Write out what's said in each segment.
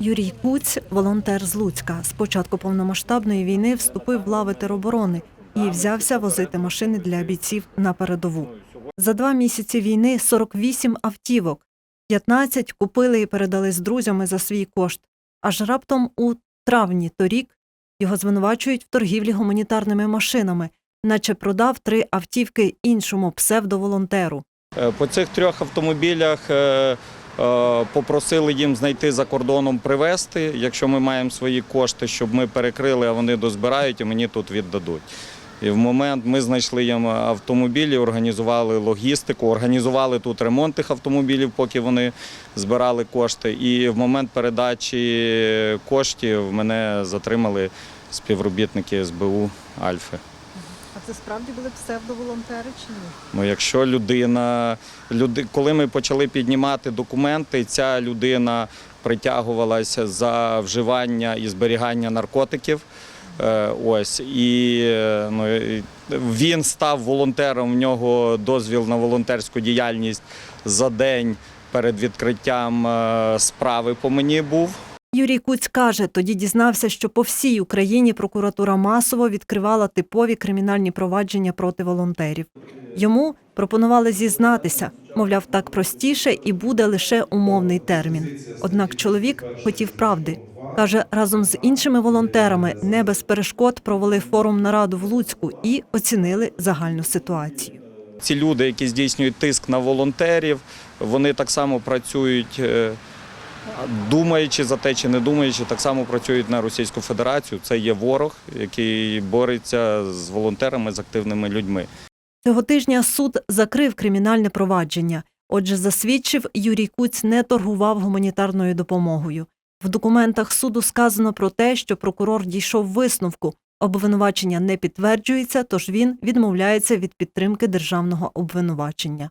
Юрій Куць, волонтер з Луцька, з початку повномасштабної війни вступив в лави тероборони і взявся возити машини для бійців на передову. За два місяці війни 48 автівок, 15 купили і передали з друзями за свій кошт. Аж раптом у травні торік його звинувачують в торгівлі гуманітарними машинами, наче продав три автівки іншому псевдоволонтеру. Е, По цих трьох автомобілях е, попросили їм знайти за кордоном привезти, якщо ми маємо свої кошти, щоб ми перекрили, а вони дозбирають і мені тут віддадуть. І в момент ми знайшли їм автомобілі, організували логістику, організували тут ремонт тих автомобілів, поки вони збирали кошти. І в момент передачі коштів мене затримали співробітники СБУ Альфи. А це справді були псевдоволонтери чи ні? Ну, якщо людина, люди, коли ми почали піднімати документи, ця людина притягувалася за вживання і зберігання наркотиків. Е, Ось і ну, він став волонтером. В нього дозвіл на волонтерську діяльність за день перед відкриттям е, справи по мені був. Юрій Куць каже, тоді дізнався, що по всій Україні прокуратура масово відкривала типові кримінальні провадження проти волонтерів. Йому пропонували зізнатися, мовляв, так простіше і буде лише умовний термін. Однак чоловік хотів правди. Каже, разом з іншими волонтерами не без перешкод провели форум нараду в Луцьку і оцінили загальну ситуацію. Ці люди, які здійснюють тиск на волонтерів, вони так само працюють, е, думаючи за те чи не думаючи, так само працюють на Російську Федерацію. Це є ворог, який бореться з волонтерами, з активними людьми. Цього тижня суд закрив кримінальне провадження. Отже, засвідчив, Юрій Куць не торгував гуманітарною допомогою. В документах суду сказано про те, що прокурор дійшов висновку. Обвинувачення не підтверджується, тож він відмовляється від підтримки державного обвинувачення.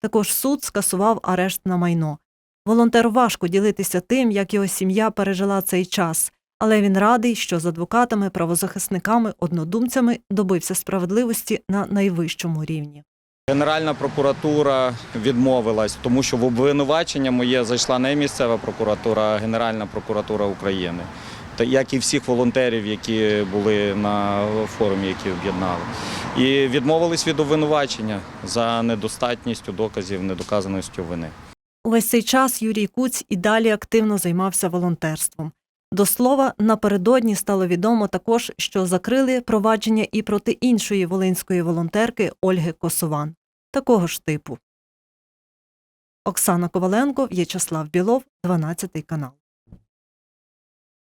Також суд скасував арешт на майно. Волонтеру важко ділитися тим, як його сім'я пережила цей час, але він радий, що з адвокатами, правозахисниками, однодумцями добився справедливості на найвищому рівні. Генеральна прокуратура відмовилась, тому що в обвинувачення моє зайшла не місцева прокуратура, а Генеральна прокуратура України. Та як і всіх волонтерів, які були на форумі, які об'єднали. І відмовились від обвинувачення за недостатністю доказів, недоказаністю вини. Увесь цей час Юрій Куць і далі активно займався волонтерством. До слова, напередодні стало відомо також, що закрили провадження і проти іншої волинської волонтерки Ольги Косован, такого ж типу. Оксана Коваленко, В'ячеслав Білов, 12 канал.